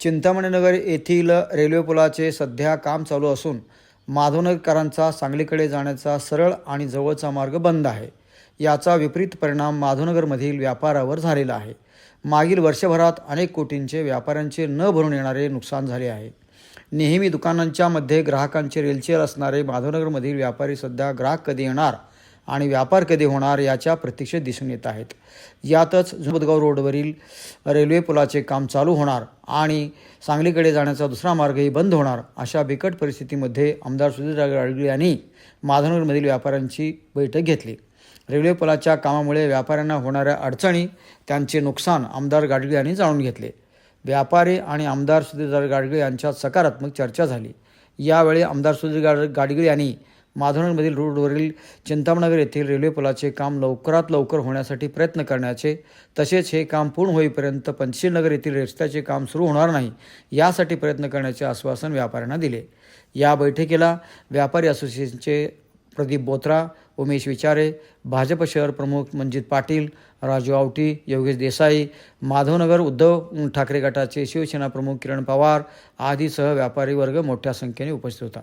चिंतामणीनगर येथील रेल्वे पुलाचे सध्या काम चालू असून माधवनगरकरांचा सांगलीकडे जाण्याचा सरळ आणि जवळचा मार्ग बंद आहे. याचा विपरीत परिणाम माधवनगरमधील व्यापारावर झालेला आहे. मागील वर्षभरात अनेक कोटींचे व्यापाऱ्यांचे न भरून येणारे नुकसान झाले आहे. नेहमी दुकानांच्या मध्ये ग्राहकांचे रेलचेल असणारे माधवनगरमधील व्यापारी सध्या ग्राहक कधी येणार? आणि व्यापार कधी होणार याच्या प्रतीक्षेत दिसून येत आहेत. यातच जुबदगाव रोडवरील रेल्वे पुलाचे काम चालू होणार आणि सांगलीकडे जाण्याचा दुसरा मार्गही बंद होणार अशा बिकट परिस्थितीमध्ये आमदार सुधीर गाडगीळ यांनी माधवनगरमधील व्यापाऱ्यांची बैठक घेतली. रेल्वे पुलाच्या कामामुळे व्यापाऱ्यांना होणाऱ्या अडचणी त्यांचे नुकसान आमदार गाडगीळ यांनी जाणून घेतले. व्यापारी आणि आमदार सुधीर गाडगीळ यांच्यात सकारात्मक चर्चा झाली. यावेळी आमदार सुधीर गाड गाडगीळ यांनी माधवनगरमधील रोडवरील चिंतामणनगर येथील रेल्वे पुलाचे काम लवकरात लवकर होण्यासाठी प्रयत्न करण्याचे तसेच हे काम पूर्ण होईपर्यंत पंचशीलनगर येथील रस्त्याचे काम सुरू होणार नाही यासाठी प्रयत्न करण्याचे आश्वासन व्यापाऱ्यांना दिले. या बैठकीला व्यापारी असोसिएशनचे प्रदीप बोत्रा उमेश विचारे भाजप शहर प्रमुख मंजित पाटील राजू आवटी योगेश देसाई माधवनगर उद्धव ठाकरे गटाचे शिवसेना प्रमुख किरण पवार आदीसह व्यापारी वर्ग मोठ्या संख्येने उपस्थित होता.